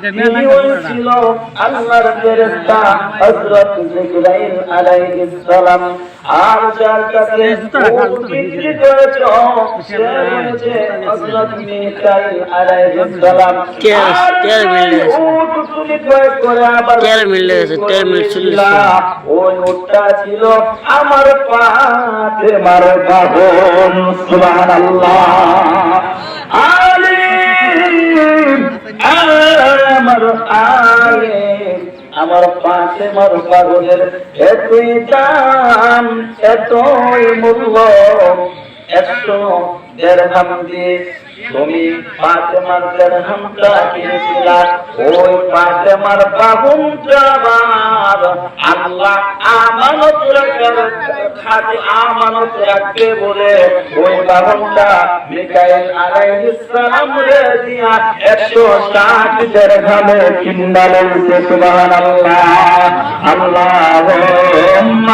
ছিল আল্লাহর ফেরেশতা হযরত জিবরাইল আলাইহিস সালাম। আর যার কাছে বিক্রি করেছ সে হচ্ছে হযরত মিকাইল আলাইহিস সালাম। কে- কে? উট তুমি ক্রয় করে আবার কে মিল। ওই উটটা ছিল আমার পাতে মার বাহন। সুবহানাল্লাহ। আমার আলে, আমার পাশে মর পাগলের এতই দাম, এতই মূল্য, একশো দেড়হাম দিয়ে তুমি ফাতেমার দেড়হামটা কিনেছিলা। ওই ফাতেমার বাহুনটা আবার আল্লাহ আমানত রাখার খাতে আমানত রাখবে বলে ওই মিকাইল আলাইহিস সালাম রে দিয়া একশো ষাট দেড়হামে কিনা বলছে সুবহানাল্লাহ। আল্লাহুম্মা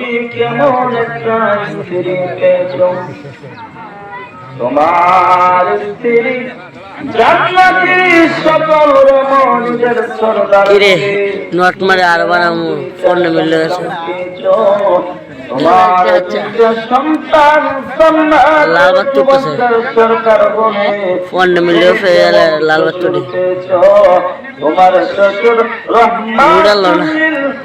তুমি কেমন একটা স্ত্রী পেয়েছ তোমার স্ত্রী জান্নাতি সকল রমণীদের সরদার কিরে নোট মারে আর ফোন মিললে গেছে তোমার সন্তান সন্তান লাল। সরকার ফোন তোমার শ্বশুর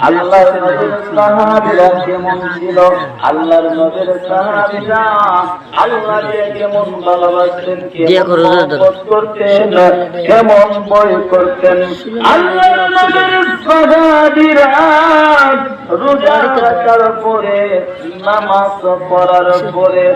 আল্লাহর নবীর সাহাবীরা কেমন ছিল আল্লাহর নবীর সাহাবীরা আল্লাহকে কেমন ভালোবাসতেন কেমন করতেন কেমন বই করতেন। আল্লাহর নবীর সাহাবীরা রোজা রাখার পরে নামাজ পড়ার পরে